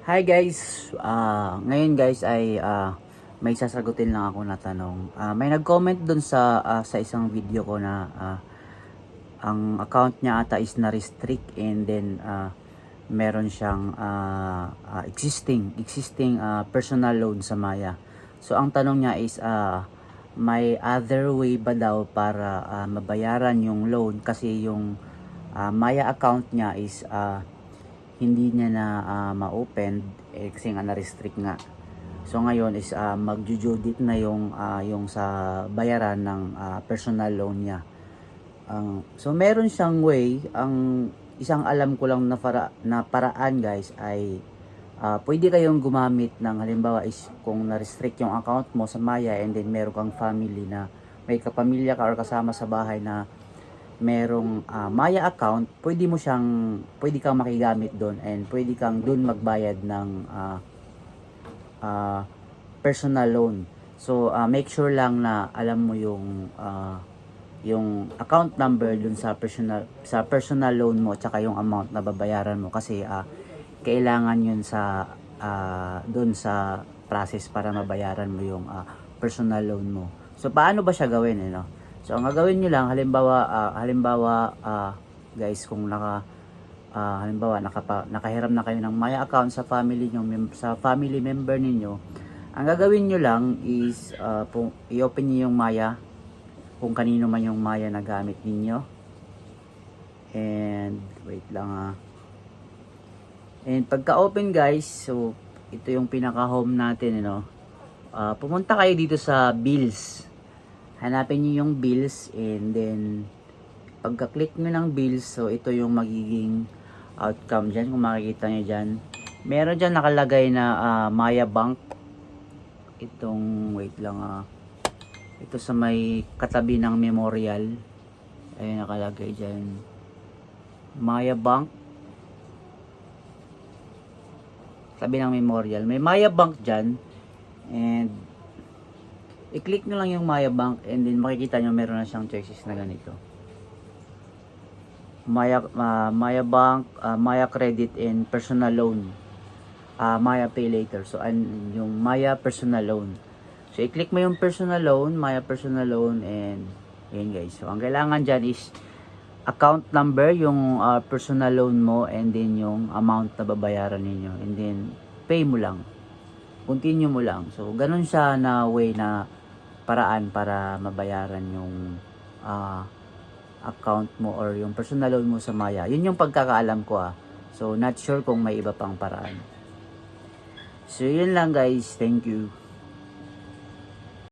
Hi guys, Ah, ngayon guys ay ah, may sasagutin lang ako na tanong. Ah, may nag-comment dun sa ah, sa isang video ko na ah, ang account niya ata is na restrict and then ah, meron siyang ah, ah, existing existing ah, personal loan sa Maya. So ang tanong niya is ah, may other way ba daw para ah, mabayaran yung loan kasi yung ah, Maya account niya is ah, hindi niya na ah, ma-open eh, kasi nga na-restrict nga. So ngayon is uh, magjujudit na yung ah, yung sa bayaran ng ah, personal loan niya. Ang so meron siyang way, ang isang alam ko lang na, para, na paraan guys ay ah, pwede kayong gumamit ng halimbawa is kung na-restrict yung account mo sa Maya and then meron kang family na may kapamilya ka or kasama sa bahay na merong ah, Maya account, pwede mo siyang pwede kang makigamit doon and pwede kang doon magbayad ng ah, ah, personal loan. So ah, make sure lang na alam mo yung ah, yung account number dun sa personal sa personal loan mo at saka yung amount na babayaran mo kasi ah, kailangan yun sa ah, dun sa process para mabayaran mo yung ah, personal loan mo. So paano ba siya gawin eh no? So ang gagawin niyo lang halimbawa ah, halimbawa ah, guys kung naka ah, halimbawa nakapa, nakahiram na kayo ng Maya account sa family niyo sa family member ninyo ang gagawin niyo lang is pu- i-open niyo yung Maya kung kanino man yung Maya na gamit ninyo. And wait lang ah. And pagka open guys so ito yung pinaka home natin ano. Ah, pumunta kayo dito sa bills hanapin niyo yung bills and then pagka-click nyo ng bills, so ito yung magiging outcome dyan, kung makikita nyo dyan. Meron dyan nakalagay na ah, Maya Bank. Itong, wait lang ah. Ito sa may katabi ng memorial. Ayun nakalagay dyan. Maya Bank. Tabi ng memorial. May Maya Bank dyan. And i-click nyo lang yung Maya Bank and then makikita nyo meron na siyang choices na ganito. Maya ah, Maya Bank, ah, Maya Credit and Personal Loan. ah Maya Pay Later. So an yung Maya Personal Loan. So i-click mo yung personal loan, Maya Personal Loan and yun guys. So ang kailangan diyan is account number, yung ah, personal loan mo and then yung amount na babayaran ninyo and then pay mo lang. Continue mo lang. So ganun siya na way na paraan para mabayaran yung ah account mo or yung personal loan mo sa Maya. Yun yung pagkakaalam ko ah. So, not sure kung may iba pang paraan. So, yun lang guys. Thank you.